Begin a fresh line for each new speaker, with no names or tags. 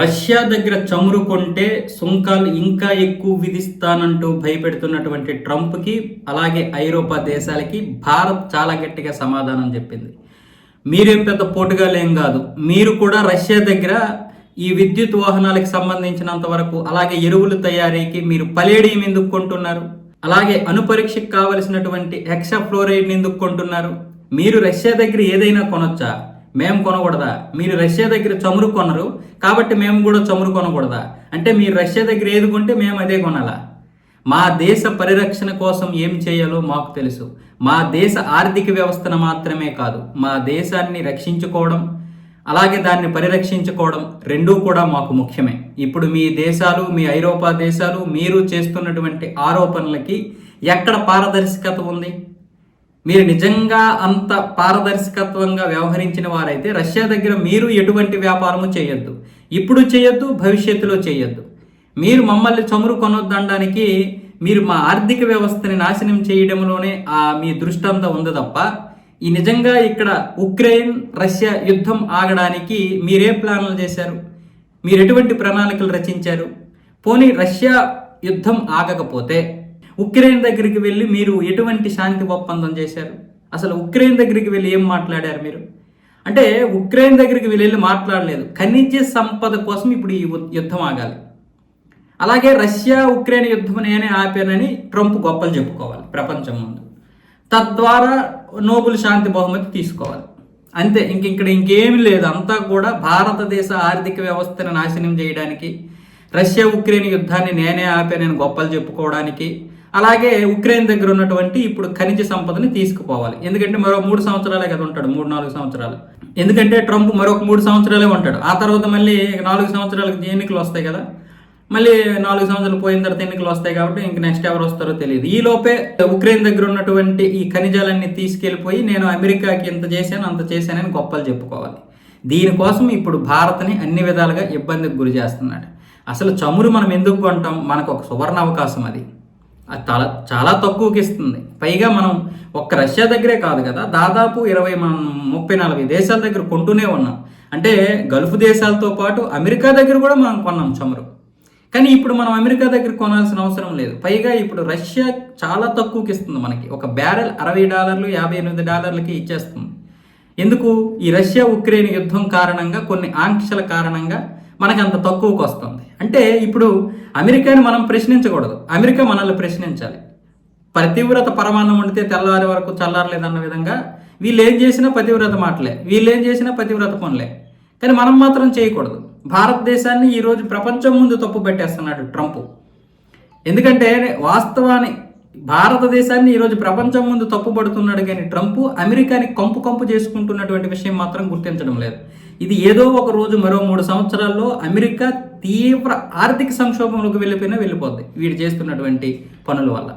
Russia దగ్గర చమురు కొంటే సుంకాలు ఇంకా ఎక్కువ విధిస్తానంటూ భయపెడుతున్నటువంటి ట్రంప్కి అలాగే ఐరోపా దేశాలకి భారత్ చాలా గట్టిగా సమాధానం చెప్పింది. మీరేం పెద్ద పోటుగాలేం కాదు. మీరు కూడా రష్యా దగ్గర ఈ విద్యుత్ వాహనాలకు సంబంధించినంత వరకు అలాగే ఎరువుల తయారీకి మీరు పలేడియం ఎందుకు కొంటున్నారు? అలాగే అణుపరీక్షకు కావలసినటువంటి హెక్సాఫ్లోరైడ్ ఎందుకు కొంటున్నారు? మీరు రష్యా దగ్గర ఏదైనా కొనొచ్చా? మేము కొనకూడదా? మీరు రష్యా దగ్గర చమురు కొనరు కాబట్టి మేము కూడా చమురు కొనకూడదా? అంటే మీరు రష్యా దగ్గర ఏది కొంటే మేము అదే కొనాలా? మా దేశ పరిరక్షణ కోసం ఏం చేయాలో మాకు తెలుసు. మా దేశ ఆర్థిక వ్యవస్థను మాత్రమే కాదు మా దేశాన్ని రక్షించుకోవడం అలాగే దాన్ని పరిరక్షించుకోవడం రెండూ కూడా మాకు ముఖ్యమే. ఇప్పుడు మీ దేశాలు మీ ఐరోపా దేశాలు మీరు చేస్తున్నటువంటి ఆరోపణలకి ఎక్కడ పారదర్శకత ఉంది? మీరు నిజంగా అంత పారదర్శకత్వంగా వ్యవహరించిన వారైతే రష్యా దగ్గర మీరు ఎటువంటి వ్యాపారము చేయొద్దు. ఇప్పుడు చేయొద్దు భవిష్యత్తులో చేయొద్దు. మీరు మమ్మల్ని చమురు కొనొద్దనడానికి మీరు మా ఆర్థిక వ్యవస్థని నాశనం చేయడంలోనే ఆ మీ దృష్టి ఉంది తప్ప ఈ నిజంగా ఇక్కడ ఉక్రెయిన్ రష్యా యుద్ధం ఆగడానికి మీరే ప్లాన్లు చేశారు? మీరు ఎటువంటి ప్రణాళికలు రచించారు? పోనీ రష్యా యుద్ధం ఆగకపోతే ఉక్రెయిన్ దగ్గరికి వెళ్ళి మీరు ఎటువంటి శాంతి ఒప్పందం చేశారు? అసలు ఉక్రెయిన్ దగ్గరికి వెళ్ళి ఏం మాట్లాడారు మీరు? అంటే ఉక్రెయిన్ దగ్గరికి వెళ్ళి మాట్లాడలేదు. ఖనిజ సంపద కోసం ఇప్పుడు ఈ యుద్ధం ఆగాలి. అలాగే రష్యా ఉక్రెయిన్ యుద్ధం నేనే ఆపానని ట్రంప్ గొప్పలు చెప్పుకోవాలి ప్రపంచం ముందు. తద్వారా నోబుల్ శాంతి బహుమతి తీసుకోవాలి. అంతే ఇంక ఇక్కడ ఇంకేమి లేదు. అంతా కూడా భారతదేశ ఆర్థిక వ్యవస్థను నాశనం చేయడానికి రష్యా ఉక్రెయిన్ యుద్ధాన్ని నేనే ఆపానని గొప్పలు చెప్పుకోవడానికి అలాగే ఉక్రెయిన్ దగ్గర ఉన్నటువంటి ఇప్పుడు ఖనిజ సంపదని తీసుకుపోవాలి. ఎందుకంటే మరో మూడు సంవత్సరాలే కదా ఉంటాడు మూడు నాలుగు సంవత్సరాలు. ఎందుకంటే ట్రంప్ మరొక మూడు సంవత్సరాలే ఉంటాడు. ఆ తర్వాత మళ్ళీ నాలుగు సంవత్సరాలకు ఎన్నికలు వస్తాయి కదా? మళ్ళీ నాలుగు సంవత్సరాలు పోయిన తర్వాత ఎన్నికలు వస్తాయి కాబట్టి ఇంక నెక్స్ట్ ఎవరు వస్తారో తెలియదు. ఈ లోపే ఉక్రెయిన్ దగ్గర ఉన్నటువంటి ఈ ఖనిజాలన్నీ తీసుకెళ్ళిపోయి నేను అమెరికాకి ఇంత చేశాను అంత చేశానని గొప్పలు చెప్పుకోవాలి. దీనికోసం ఇప్పుడు భారత్ని అన్ని విధాలుగా ఇబ్బందికి గురి చేస్తున్నాడు. అసలు చమురు మనం ఎందుకు కొంటాం? మనకు ఒక సువర్ణ అవకాశం అది. చాలా చాలా తక్కువకి ఇస్తుంది పైగా మనం ఒక్క రష్యా దగ్గరే కాదు కదా దాదాపు ఇరవై మనం ముప్పై నలభై దేశాల దగ్గర కొంటూనే ఉన్నాం. అంటే గల్ఫ్ దేశాలతో పాటు అమెరికా దగ్గర కూడా మనం కొన్నాం చమురు. కానీ ఇప్పుడు మనం అమెరికా దగ్గర కొనాల్సిన అవసరం లేదు. పైగా ఇప్పుడు రష్యా చాలా తక్కువకి ఇస్తుంది మనకి. ఒక బ్యారెల్ అరవై డాలర్లు యాభై ఎనిమిది డాలర్లకి ఇచ్చేస్తుంది. ఎందుకు? ఈ రష్యా ఉక్రెయిన్ యుద్ధం కారణంగా కొన్ని ఆంక్షల కారణంగా మనకు అంత తక్కువకు వస్తుంది. అంటే ఇప్పుడు అమెరికాని మనం ప్రశ్నించకూడదు. అమెరికా మనల్ని ప్రశ్నించాలి. పతివ్రత పరమాన్నం వండితే తెల్లవారి వరకు చల్లారలేదన్న విధంగా వీళ్ళు ఏం చేసినా పతివ్రత మాటలే. వీళ్ళు ఏం చేసినా పతివ్రత పనులే. కానీ మనం మాత్రం చేయకూడదు. భారతదేశాన్ని ఈరోజు ప్రపంచం ముందు తప్పు పెట్టేస్తున్నాడు ట్రంప్. ఎందుకంటే వాస్తవాన్ని భారతదేశాన్ని ఈరోజు ప్రపంచం ముందు తప్పుపడుతున్నాడు కానీ ట్రంప్ అమెరికాని కంపు కంపు చేసుకుంటున్నటువంటి విషయం మాత్రం గుర్తించడం లేదు. ఇది ఏదో ఒక రోజు మరో మూడు సంవత్సరాల్లో అమెరికా తీవ్ర ఆర్థిక సంక్షోభంలోకి వెళ్ళిపోయినా వెళ్ళిపోద్ది. వీడు చేస్తున్నటువంటి పనుల వల్ల.